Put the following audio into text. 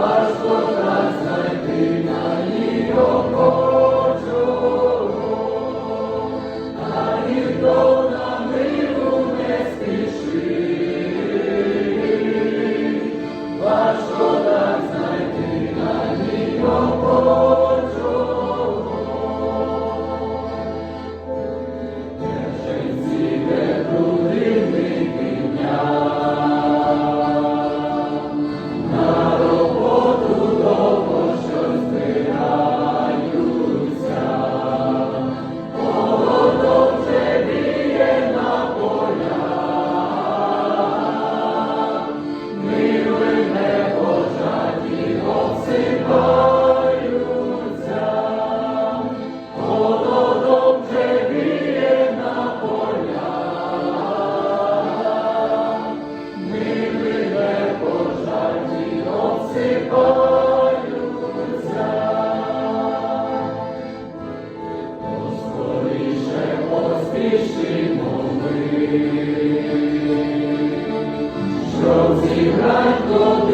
Господа. Щоб зібрать до